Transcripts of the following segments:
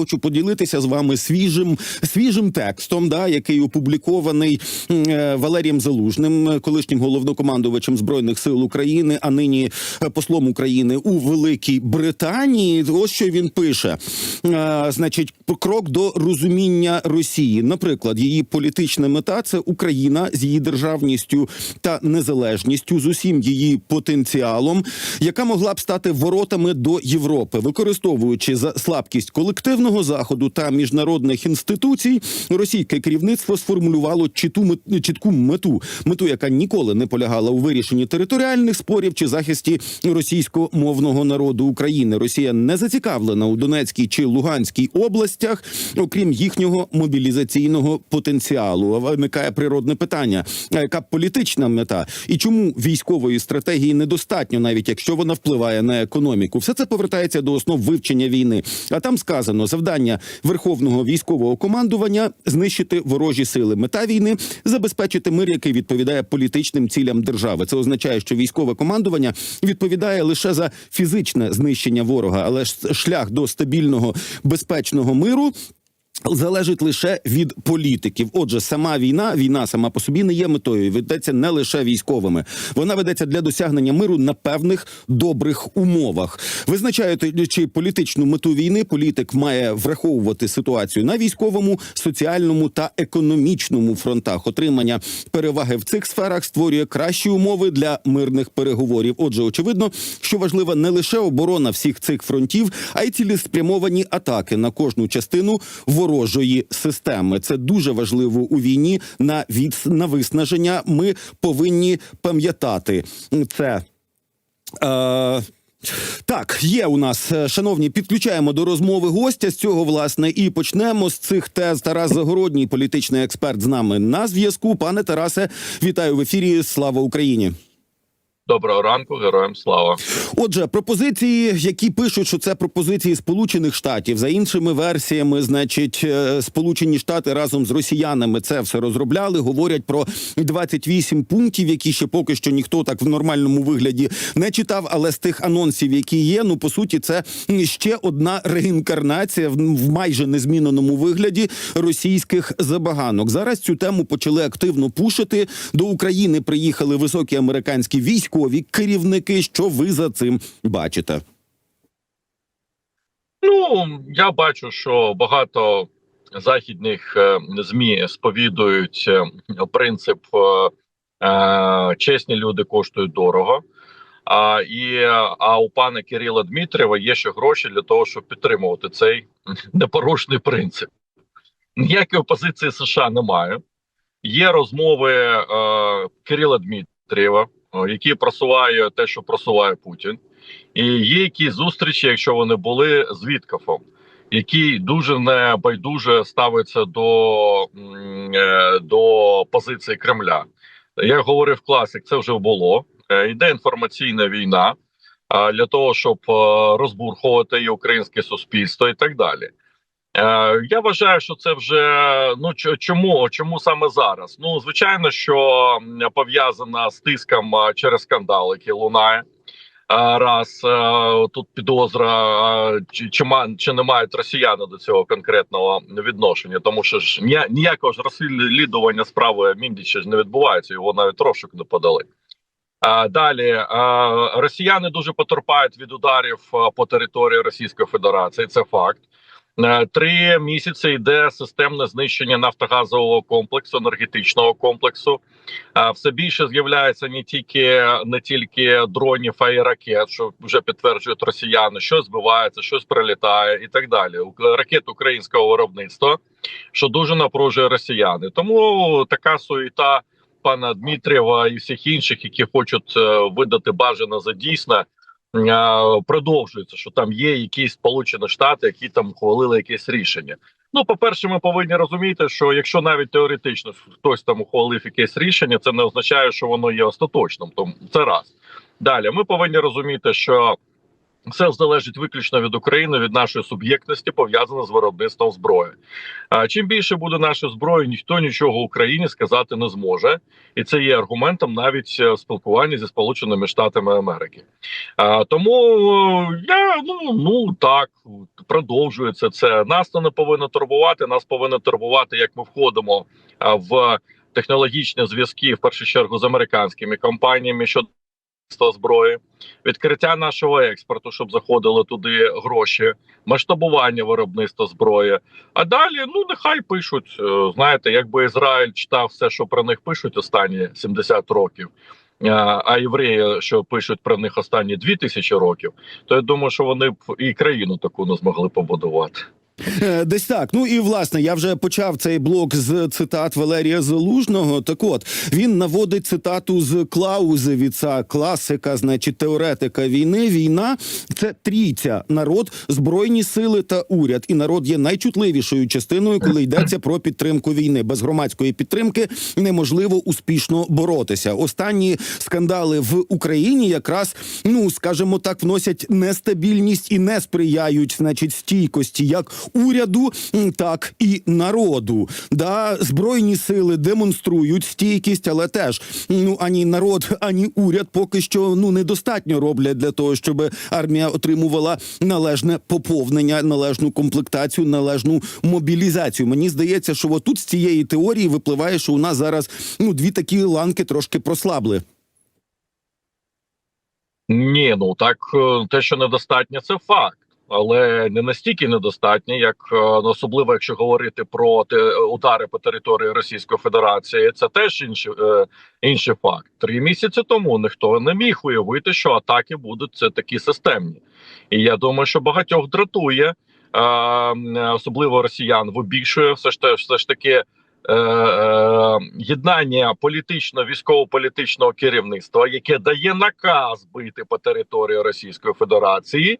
хочу поділитися з вами свіжим свіжим текстом, да, який опублікований е, Валерієм Залужним, колишнім головнокомандувачем збройних сил України, а нині е, послом України у Великій Британії. Ось що він пише: Е, значить, крок до розуміння Росії. Наприклад, її політична мета це Україна з її державністю та незалежністю, з усім її потенціалом, яка могла б стати воротами до Європи, використовуючи за слабкість колективного заходу та міжнародних інституцій, російське керівництво сформулювало чіту чітку мету, мету, яка ніколи не полягала у вирішенні територіальних спорів чи захисті російськомовного народу України. Росія не зацікавлена у Донецькій чи Луганській областях, окрім їхнього мобілізаційного потенціалу. Виникає природне питання: а яка політична мета і чому військової стратегії недостатньо, навіть якщо вона впливає на економіку? Все це повертається до основ вивчення війни. А там сказано завдання верховного військового командування знищити ворожі сили. Мета війни забезпечити мир, який відповідає політичним цілям держави. Це означає, що військове командування відповідає лише за фізичне знищення ворога, але шлях до стабільного безпечного миру. Залежить лише від політиків. Отже, сама війна, війна сама по собі не є метою. Ведеться не лише військовими. Вона ведеться для досягнення миру на певних добрих умовах. Визначаючи політичну мету війни, політик має враховувати ситуацію на військовому, соціальному та економічному фронтах. Отримання переваги в цих сферах створює кращі умови для мирних переговорів. Отже, очевидно, що важлива не лише оборона всіх цих фронтів, а й цілеспрямовані атаки на кожну частину ворожої системи. Це дуже важливо у війні на від на виснаження. Ми повинні пам'ятати це. Е, так, є у нас, е, шановні, підключаємо до розмови гостя з цього, власне, і почнемо з цих тез. Тарас Загородній, політичний експерт, з нами на зв'язку. Пане Тарасе, вітаю в ефірі. Слава Україні. Доброго ранку, героям слава. Отже, пропозиції, які пишуть, що це пропозиції Сполучених Штатів за іншими версіями, значить, е, Сполучені Штати разом з росіянами це все розробляли. Говорять про 28 пунктів, які ще поки що ніхто так в нормальному вигляді не читав. Але з тих анонсів, які є, ну по суті, це ще одна реінкарнація в в майже незміненому вигляді російських забаганок. Зараз цю тему почали активно пушити. До України приїхали високі американські військові керівники. Що ви за цим бачите? Ну я бачу, що багато західних е, змі сповідують е, принцип е, чесні люди коштують дорого. А і а у пана Кирила Дмитрєва є ще гроші для того, щоб підтримувати цей непорушний принцип. Ніякої опозиції США немає. Є розмови е, Кирила Дмитрєва, е, який просуває те, що просуває Путін. І є якісь зустрічі, якщо вони були з Віткафом, який дуже небайдуже ставиться до, е, до позиції Кремля. Як говорив класик, це вже було. Е, Йде інформаційна війна для того, щоб розбурхувати і українське суспільство, і так далі. Е, Я вважаю, що це вже ну чому чому саме зараз? Ну звичайно, що пов'язана з тиском через скандал, який лунає. Раз е, тут підозра, чи, чи, чи не мають росіяни до цього конкретного відношення, тому що ж ніякого ж розслідування справи Міндіча ж не відбувається, його навіть розшук не подали. Далі росіяни дуже потерпають від ударів по території Російської Федерації. Це факт. Е, Три місяці йде системне знищення нафтогазового комплексу, енергетичного комплексу. Е, Все більше з'являється не тільки не тільки дронів, а й ракет, що вже підтверджують росіяни, що збивається, щось прилітає і так далі. Ракет українського виробництва, що дуже напружує росіяни. Тому така суєта пана Дмитрєва і всіх інших, які хочуть е, видати бажане за дійсне. Продовжується, що там є якісь сполучені штати, які там ухвалили якесь рішення. Ну, по-перше, ми повинні розуміти, що якщо навіть теоретично хтось там ухвалив якесь рішення, це не означає, що воно є остаточним. Тому це раз. Далі ми повинні розуміти, що Все залежить виключно від України, від нашої суб'єктності, пов'язане з виробництвом зброї. А чим більше буде нашої зброї, ніхто нічого Україні сказати не зможе, і це є аргументом навіть е, спілкування зі Сполученими Штатами Америки. А, тому я ну ну так продовжується це. Нас це не повинно турбувати. Нас повинно турбувати, як ми входимо в технологічні зв'язки в першу чергу з американськими компаніями щодо зброї, відкриття нашого експорту, щоб заходили туди гроші, масштабування виробництва зброї. А далі, ну нехай пишуть. Е, Знаєте, якби Ізраїль читав все, що про них пишуть останні 70 років. а, А євреї, що пишуть про них останні 2000 років, то я думаю, що вони б і країну таку не змогли побудувати. Е, Десь так. Ну і власне я вже почав цей блок з цитат Валерія Залужного. Так от він наводить цитату з Клаузевіца, класика, значить теоретика війни. Війна це трійця, народ, збройні сили та уряд. І народ є найчутливішою частиною, коли йдеться про підтримку війни. Без громадської підтримки неможливо успішно боротися. Останні скандали в Україні якраз ну скажімо так, вносять нестабільність і не сприяють, значить, стійкості як уряду, так і народу. Да, збройні сили демонструють стійкість, але теж ну ані народ, ані уряд поки що ну недостатньо роблять для того, щоб армія отримувала належне поповнення, належну комплектацію, належну мобілізацію. Мені здається, що отут з цієї теорії випливає, що у нас зараз ну дві такі ланки трошки прослабли. Ні, ну так е, те, що недостатньо, це факт. Але не настільки недостатньо, як е, особливо, якщо говорити про удари по території Російської Федерації, це теж інший, е, інший факт. Три місяці тому ніхто не міг уявити, що атаки будуть це такі системні, і я думаю, що багатьох дратує, е, особливо росіян, вибільшує все ж те, все ж таки. Єднання політично військово-політичного керівництва, яке дає наказ бити по території Російської Федерації,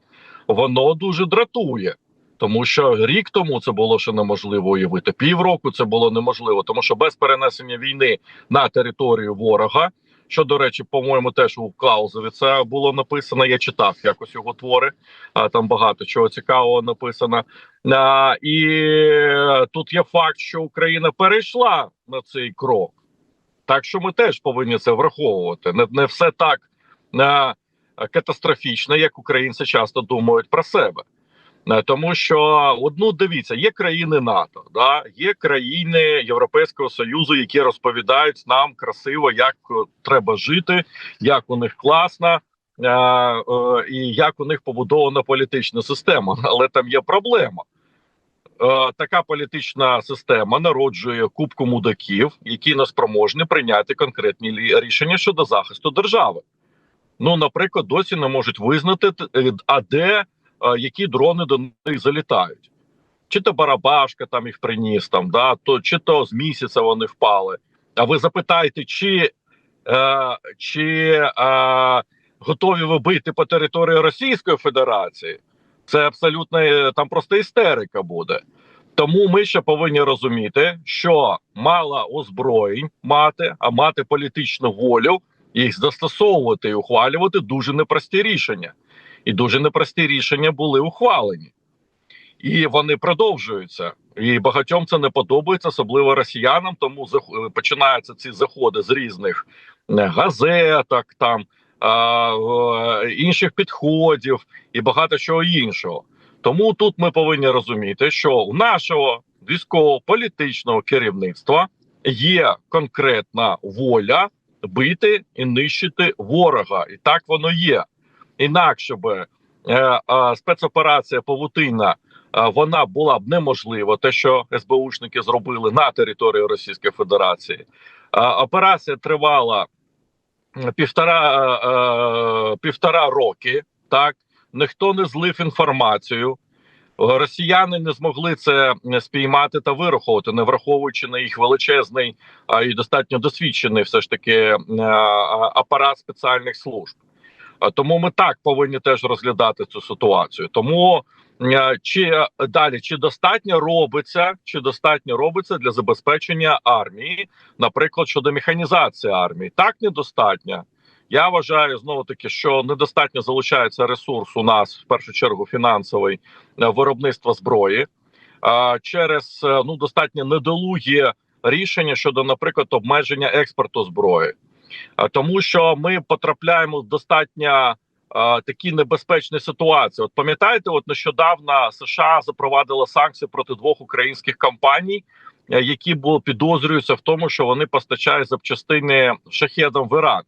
воно дуже дратує. Тому що рік тому це було ще неможливо уявити. Півроку це було неможливо, тому що без перенесення війни на територію ворога, що до речі, по-моєму, теж у Клаузові це було написано. Я читав якось його твори. А там багато чого цікавого написано. А, і тут є факт, що Україна перейшла на цей крок. Так що ми теж повинні це враховувати. Не, не все так катастрофічно, як українці часто думають про себе. Е, Тому що одну дивіться, є країни НАТО, да є країни Європейського союзу, які розповідають нам красиво, як е, треба жити, як у них класно. е, е, І як у них побудована політична система, але там є проблема. Е, Така політична система народжує кубку мудаків, які не спроможні прийняти конкретні рішення щодо захисту держави. Ну, наприклад, досі не можуть визнати, е, а де е, які дрони до них залітають. Чи то Барабашка там їх приніс, там, да, то, чи то з місяця вони впали. А ви запитаєте, чи, е, чи е, готові ви бити по території Російської Федерації? Це абсолютно е, там просто істерика буде. Тому ми ще повинні розуміти, що мало озброєнь мати, а мати політичну волю, їх застосовувати і ухвалювати дуже непрості рішення. І дуже непрості рішення були ухвалені. І вони продовжуються. І багатьом це не подобається, особливо росіянам. Тому е, починаються ці заходи з різних е, газеток, там а, інших підходів і багато чого іншого. Тому тут ми повинні розуміти, що у нашого військово-політичного керівництва є конкретна воля бити і нищити ворога, і так воно є. Інакше би е, е, спецоперація Павутина е, вона була б неможлива, те, що СБУшники зробили на території Російської Федерації. Операція тривала півтора, півтора роки. Так ніхто не злив інформацію. Росіяни не змогли це спіймати та вираховувати, не враховуючи на їх величезний а, і достатньо досвідчений, все ж таки е, апарат спеціальних служб. Тому ми так повинні теж розглядати цю ситуацію. Тому е, чи далі чи достатньо робиться, чи достатньо робиться для забезпечення армії, наприклад, щодо механізації армії, так недостатньо. Я вважаю знову таки, що недостатньо залучається ресурс у нас в першу чергу фінансовий е, виробництва зброї через е, ну достатньо недолугі рішення щодо, наприклад, обмеження експорту зброї, тому що ми потрапляємо в достатньо такі небезпечні ситуації. От пам'ятаєте, от нещодавно США запровадила санкції проти двох українських компаній, е, які були підозрюються в тому, що вони постачають запчастини шахедам в Іран.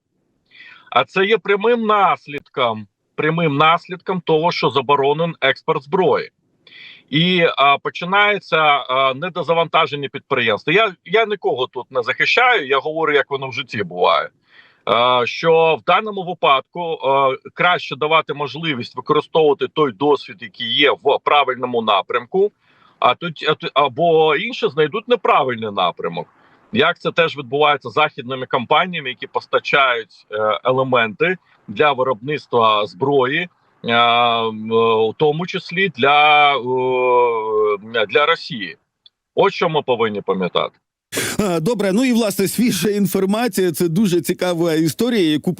А це є прямим наслідком, прямим наслідком того, що заборонен експорт зброї. І а, починається а, недозавантаження підприємства. Я я нікого тут не захищаю, я говорю, як воно в житті буває. А, що в даному випадку а, краще давати можливість використовувати той досвід, який є в правильному напрямку, а тут або інші знайдуть неправильний напрямок. Як це теж відбувається західними компаніями, які постачають е, елементи для виробництва зброї, е, у тому числі для, е, для Росії. От що ми повинні пам'ятати. Добре, ну і власне свіжа інформація. Це дуже цікава історія, яку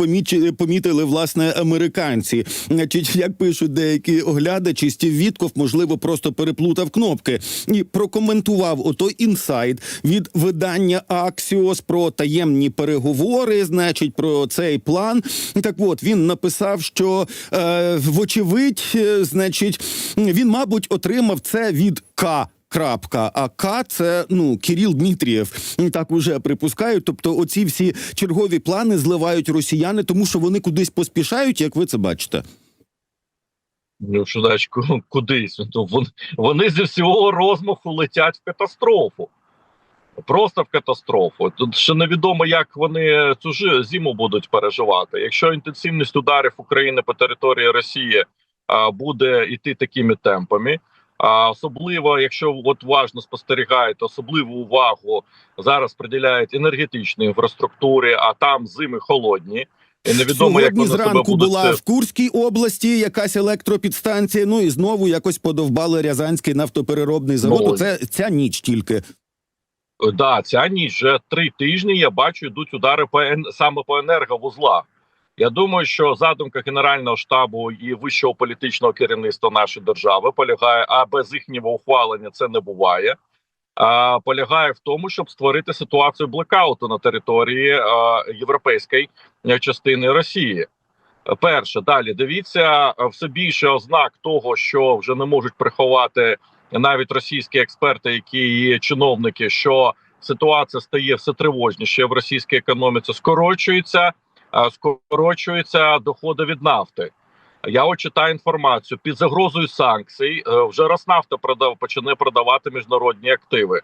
помітили власне американці. Значить, як пишуть деякі оглядачі, Стів Вітков, можливо, просто переплутав кнопки і прокоментував отой інсайт від видання Axios про таємні переговори. Значить, про цей план. Так, от він написав, що е, вочевидь, е, значить, він, мабуть, отримав це від К. Крапка, а К це ну Кіріл Дмитрієв. Так уже припускають. Тобто, оці всі чергові плани зливають росіяни, тому що вони кудись поспішають, як ви це бачите. Ну, кудись. Ну, вон- вони зі всього розмаху летять в катастрофу. Просто в катастрофу. Тут ще невідомо, як вони цю жи- зиму будуть переживати. Якщо інтенсивність ударів України по території Росії а, буде йти такими темпами, а особливо, якщо от уважно спостерігаєте, особливу увагу зараз приділяють енергетичній інфраструктурі, а там зими холодні. І невідомо, як Сьогодні вони себе зранку була в Курській області якась електропідстанція. Ну і знову якось подовбали Рязанський нафтопереробний завод. Ну, Це ця ніч тільки. Да, ця ніч вже три тижні. Я бачу, йдуть удари по саме по енерговузлах. Я думаю, що задумка Генерального штабу і вищого політичного керівництва нашої держави полягає, а без їхнього ухвалення це не буває. А, полягає в тому, щоб створити ситуацію блекауту на території а, європейської е, частини Росії. Перше, далі дивіться е, все більше ознак того, що вже не можуть приховати навіть російські експерти, які є чиновники, що ситуація стає все тривожніше в російській економіці, скорочується, скорочуються доходи від нафти. Я от читаю інформацію під загрозою санкцій. е, Вже Роснафта продав почне продавати міжнародні активи.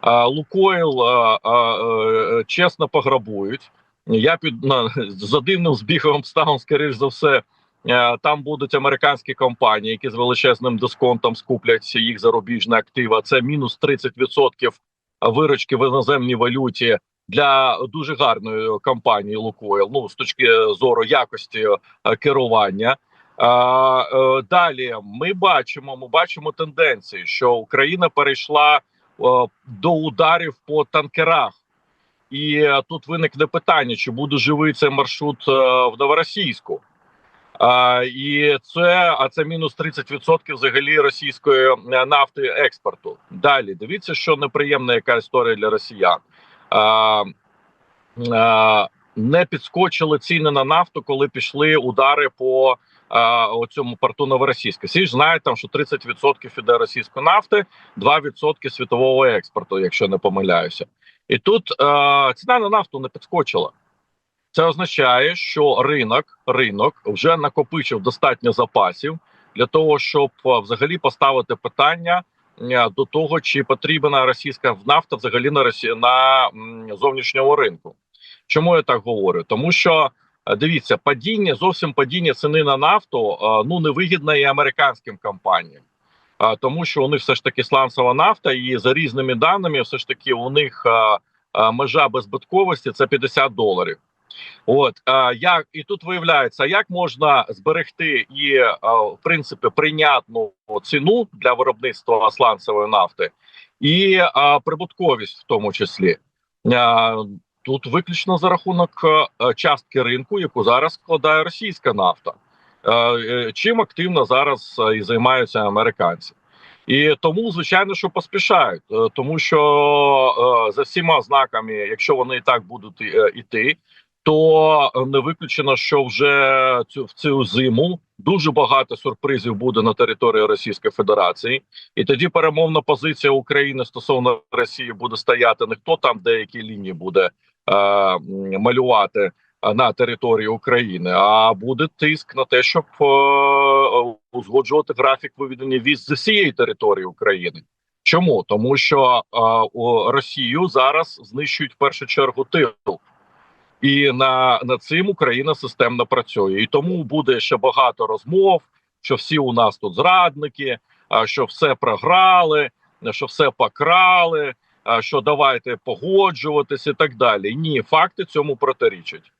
А, Лукойл е, чесно пограбують. Я під на за дивним збігом обставин, скоріш за все, е, там будуть американські компанії, які з величезним дисконтом скуплять їх зарубіжні активи. Це мінус 30% виручки в іноземній валюті для дуже гарної компанії Лукойл. Ну з точки зору якості е, керування. Е, далі ми бачимо, ми бачимо тенденції, що Україна перейшла е, до ударів по танкерах. І тут виникне питання: чи буде живий цей маршрут в Новоросійську? І це а це мінус 30% взагалі російської нафти експорту. Далі дивіться, що неприємна яка історія для росіян. Не підскочили ціни на нафту, коли пішли удари по а, оцьому порту Новоросійська. Всі ж знають там, що 30% іде російської нафти, 2% світового експорту, якщо не помиляюся. І тут е, ціна на нафту не підскочила. Це означає, що ринок ринок вже накопичив достатньо запасів для того, щоб взагалі поставити питання до того, чи потрібна російська нафта взагалі на Росі... на зовнішньому ринку. Чому я так говорю? Тому що е, дивіться, падіння зовсім падіння ціни на нафту е, ну невигідне і американським компаніям. Тому що у них все ж таки сланцева нафта, і за різними даними, все ж таки у них межа беззбитковості це 50 доларів. От а, як і тут виявляється, як можна зберегти і а, в принципі прийнятну ціну для виробництва сланцевої нафти і а, прибутковість в тому числі. А, тут виключно за рахунок частки ринку, яку зараз складає російська нафта. Е, е, Чим активно зараз і займаються американці. І тому, звичайно, що поспішають, Е, тому що е, за всіма знаками, якщо вони і так будуть іти, то не виключено, що вже цю в цю зиму дуже багато сюрпризів буде на території Російської Федерації, і тоді перемовна позиція України стосовно Росії буде стояти. Не хто там деякі лінії буде е, малювати е, на території України, а буде тиск на те, щоб е, узгоджувати графік виведення віз з усієї території України. Чому? Тому, що е, Росію зараз знищують в першу чергу тил, і на, на цим Україна системно працює. І тому буде ще багато розмов, що всі у нас тут зрадники, а, що все програли, що все покрали, що давайте погоджуватися і так далі. Ні, факти цьому протирічать.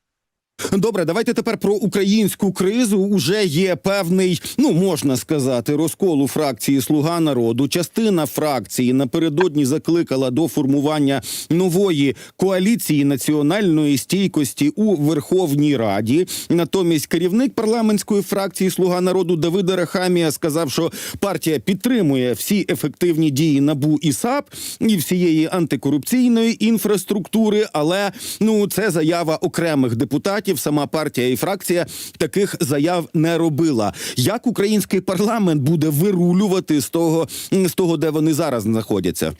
Добре, давайте тепер про українську кризу. Уже є певний, ну можна сказати, розкол у фракції Слуга народу. Частина фракції напередодні закликала до формування нової коаліції національної стійкості у Верховній Раді. Натомість керівник парламентської фракції Слуга народу Давида Рахамія сказав, що партія підтримує всі ефективні дії НАБУ і САП і всієї антикорупційної інфраструктури. Але ну це заява окремих депутатів. Сама партія і фракція таких заяв не робила. Як український парламент буде вирулювати з того, з того, де вони зараз знаходяться?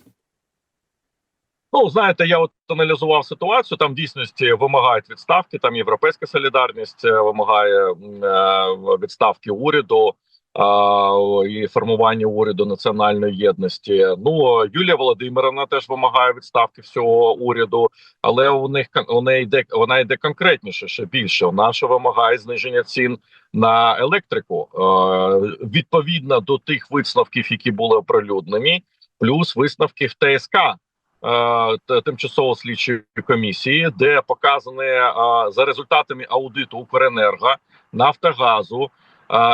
Ну знаєте, я от аналізував ситуацію. Там в дійсності вимагають відставки. Там європейська солідарність е, вимагає е, відставки уряду і формування уряду національної єдності. Ну Юлія Володимировна теж вимагає відставки всього уряду, але у них неї йде вона йде конкретніше ще більше. Вона ще вимагає зниження цін на електрику відповідно до тих висновків, які були оприлюднені, плюс висновки в ТСК тимчасово слідчої комісії, де показане за результатами аудиту Укренерго, Нафтогазу,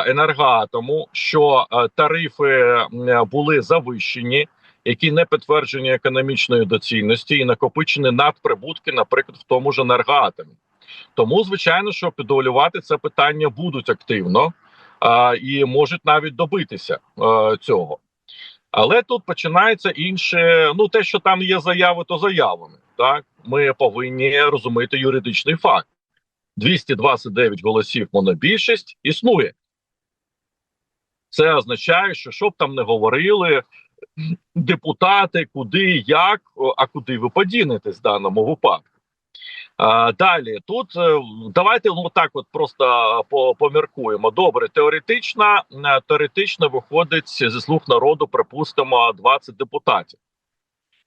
енергоатому, що е, тарифи були завищені, які не підтверджені економічної доцільності і накопичені надприбутки, наприклад, в тому ж енергоатомі. Тому, звичайно, що підвалювати це питання будуть активно е, і можуть навіть добитися е, цього. Але тут починається інше. Ну, те, що там є заяви, то заявами. Так, ми повинні розуміти юридичний факт: 229 голосів монобільшість існує. Це означає, що щоб там не говорили депутати, куди, як, а куди ви подінетесь в даному випадку. А, далі тут е, давайте ну так, от просто поміркуємо. Добре, теоретично, е, теоретично виходить зі слуг народу, припустимо, 20 депутатів.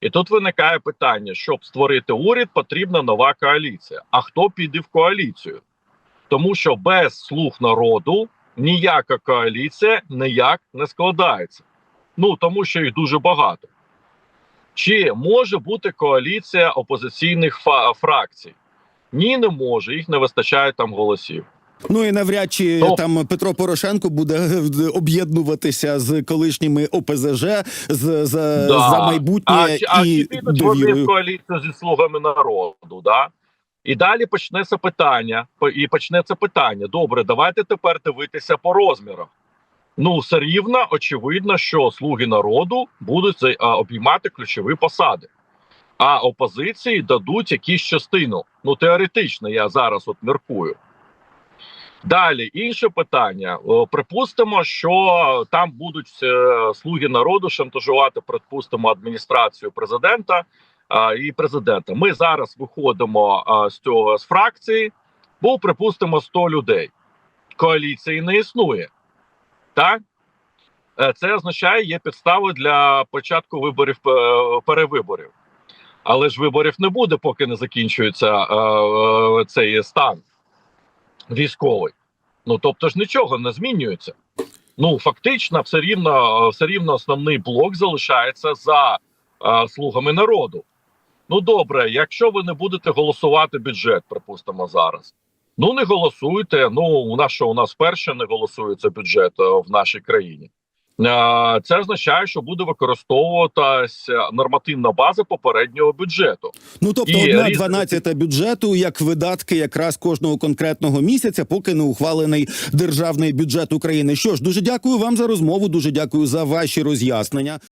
І тут виникає питання: щоб створити уряд, потрібна нова коаліція. А хто піде в коаліцію? Тому що без слуг народу ніяка коаліція ніяк не складається. Ну тому що їх дуже багато. Чи може бути коаліція опозиційних фракцій? Ні, не може. Їх не вистачає там голосів. Ну і навряд чи Ну. там Петро Порошенко буде е, об'єднуватися з колишніми ОПЗЖ з, за, Да. за майбутнє А, чи- а і чи підуть вони в коаліцію зі слугами народу? Да? І далі почнеться питання. І почнеться питання. Добре, давайте тепер дивитися по розмірах. Ну, все рівно, очевидно, що слуги народу будуть обіймати ключові посади, а опозиції дадуть якусь частину. Ну, теоретично, я зараз от міркую. Далі інше питання. Припустимо, що там будуть е, слуги народу шантажувати, припустимо, адміністрацію президента і президента. Ми зараз виходимо з цього з фракції, бо припустимо 100 людей. Коаліції не існує. Так? Е, Це означає, є підстави для початку виборів е, перевиборів. Але ж виборів не буде, поки не закінчується е, е, цей стан військовий. Ну тобто ж нічого не змінюється. Ну фактично, все рівно, все рівно основний блок залишається за е, слугами народу. Ну добре, якщо ви не будете голосувати бюджет, припустимо, зараз. Ну не голосуйте. Ну у нас що у нас перше не голосується бюджет е, в нашій країні. е, це означає, що буде використовуватися нормативна база попереднього бюджету. Ну тобто, І одна дванадцята бюджету як видатки якраз кожного конкретного місяця, поки не ухвалений державний бюджет України. Що ж, дуже дякую вам за розмову. Дуже дякую за ваші роз'яснення.